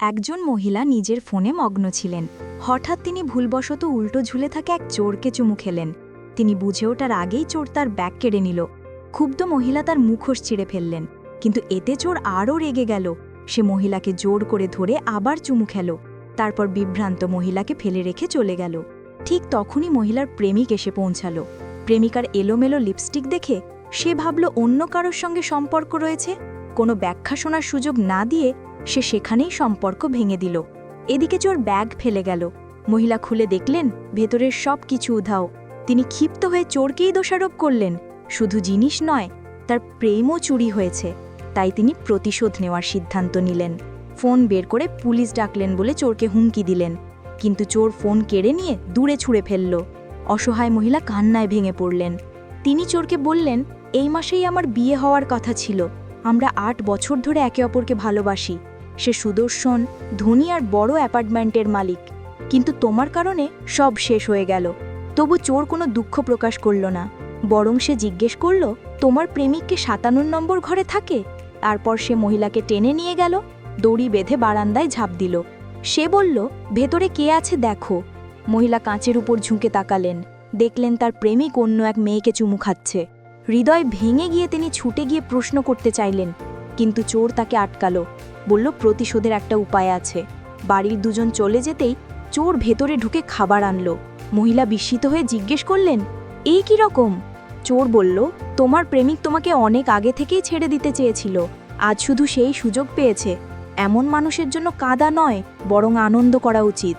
একজন মহিলা নিজের ফোনে মগ্ন ছিলেন। হঠাৎ তিনি ভুলবশত উল্টো ঝুলে থাকা এক চোরকে চুমু খেলেন। তিনি বুঝে ওঠার আগেই চোর তার ব্যাগ কেড়ে নিল। ক্ষুব্ধ মহিলা তার মুখোশ ছিঁড়ে ফেললেন। কিন্তু এতে চোর আরও রেগে গেল। সে মহিলাকে জোর করে ধরে আবার চুমু খেল। তারপর বিভ্রান্ত মহিলাকে ফেলে রেখে চলে গেল। ঠিক তখনই মহিলার প্রেমিক এসে পৌঁছালো। প্রেমিকার এলোমেলো লিপস্টিক দেখে সে ভাবল, অন্য কারোর সঙ্গে সম্পর্ক রয়েছে? কোনো ব্যাখ্যা শোনার সুযোগ না দিয়ে সে সেখানেই সম্পর্ক ভেঙে দিল। এদিকে চোর ব্যাগ ফেলে গেল। মহিলা খুলে দেখলেন, ভেতরের সব কিছু উধাও। তিনি ক্ষিপ্ত হয়ে চোরকেই দোষারোপ করলেন। শুধু জিনিস নয়, তার প্রেমও চুরি হয়েছে। তাই তিনি প্রতিশোধ নেওয়ার সিদ্ধান্ত নিলেন। ফোন বের করে পুলিশ ডাকলেন বলে চোরকে হুমকি দিলেন। কিন্তু চোর ফোন কেড়ে নিয়ে দূরে ছুঁড়ে ফেলল। অসহায় মহিলা কান্নায় ভেঙে পড়লেন। তিনি চোরকে বললেন, এই মাসেই আমার বিয়ে হওয়ার কথা ছিল। আমরা আট বছর ধরে একে অপরকে ভালোবাসি। সে সুদর্শন, ধনী আর বড় অ্যাপার্টমেন্টের মালিক। কিন্তু তোমার কারণে সব শেষ হয়ে গেল। তবু চোর কোনো দুঃখ প্রকাশ করল না। বরং সে জিজ্ঞেস করল, তোমার প্রেমিককে সাতান্ন নম্বর ঘরে থাকে? তারপর সে মহিলাকে টেনে নিয়ে গেল, দড়ি বেঁধে বারান্দায় ঝাঁপ দিল। সে বলল, ভেতরে কে আছে দেখো? মহিলা কাঁচের উপর ঝুঁকে তাকালেন। দেখলেন তার প্রেমিক অন্য এক মেয়েকে চুমু খাচ্ছে। হৃদয় ভেঙে গিয়ে তিনি ছুটে গিয়ে প্রশ্ন করতে চাইলেন, কিন্তু চোর তাকে আটকালো। বলল, প্রতিশোধের একটা উপায় আছে। বাড়ির দুজন চলে যেতেই চোর ভেতরে ঢুকে খাবার আনলো। মহিলা বিস্মিত হয়ে জিজ্ঞেস করলেন এই কি রকম? চোর বলল, তোমার প্রেমিক তোমাকে অনেক আগে থেকেই ছেড়ে দিতে চেয়েছিল। আজ শুধু সেই সুযোগ পেয়েছে। এমন মানুষের জন্য কাদা নয়, বরং আনন্দ করা উচিত।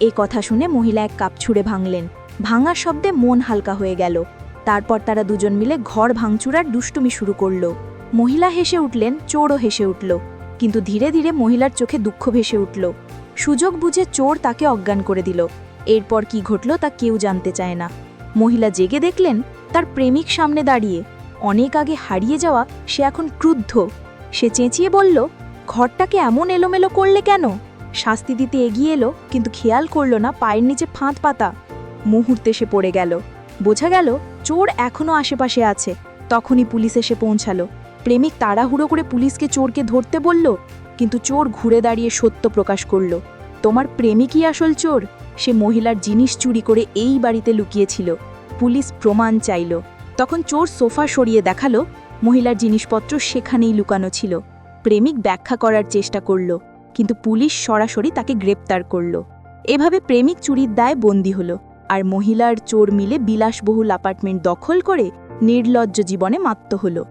এই কথা শুনে মহিলা এক কাপ ছুঁড়ে ভাঙলেন। ভাঙার শব্দে মন হালকা হয়ে গেল। তারপর তারা দুজন মিলে ঘর ভাঙচুরার দুষ্টুমি শুরু করল। মহিলা হেসে উঠলেন, চোরও হেসে উঠল। কিন্তু ধীরে ধীরে মহিলার চোখে দুঃখ ভেসে উঠল। সুযোগ বুঝে চোর তাকে অজ্ঞান করে দিল। এরপর কি ঘটল তা কেউ জানতে চায় না। মহিলা জেগে দেখলেন, তার প্রেমিক সামনে দাঁড়িয়ে। অনেক আগে হারিয়ে যাওয়া, সে এখন ক্রুদ্ধ। সে চেঁচিয়ে বলল, ঘরটাকে এমন এলোমেলো করলে কেন? শাস্তি দিতে এগিয়ে এলো, কিন্তু খেয়াল করল না পায়ের নিচে ফাঁদ পাতা। মুহূর্তে সে পড়ে গেল। বোঝা গেল, চোর এখনও আশেপাশে আছে। তখনই পুলিশ এসে পৌঁছালো। প্রেমিক তাড়াহুড়ো করে পুলিশকে চোরকে ধরতে বলল, কিন্তু চোর ঘুরে দাঁড়িয়ে সত্য প্রকাশ করল। তোমার প্রেমিকই আসল চোর? সে মহিলার জিনিস চুরি করে এই বাড়িতে লুকিয়েছিল। পুলিশ প্রমাণ চাইল। তখন চোর সোফা সরিয়ে দেখাল, মহিলার জিনিসপত্র সেখানেই লুকানো ছিল। প্রেমিক ব্যাখ্যা করার চেষ্টা করল, কিন্তু পুলিশ সরাসরি তাকে গ্রেপ্তার করল। এভাবে প্রেমিক চুরির দায় বন্দী হল, আর মহিলার চোর মিলে বিলাসবহুল অ্যাপার্টমেন্ট দখল করে নির্লজ্জ জীবনে মাত্ত হল।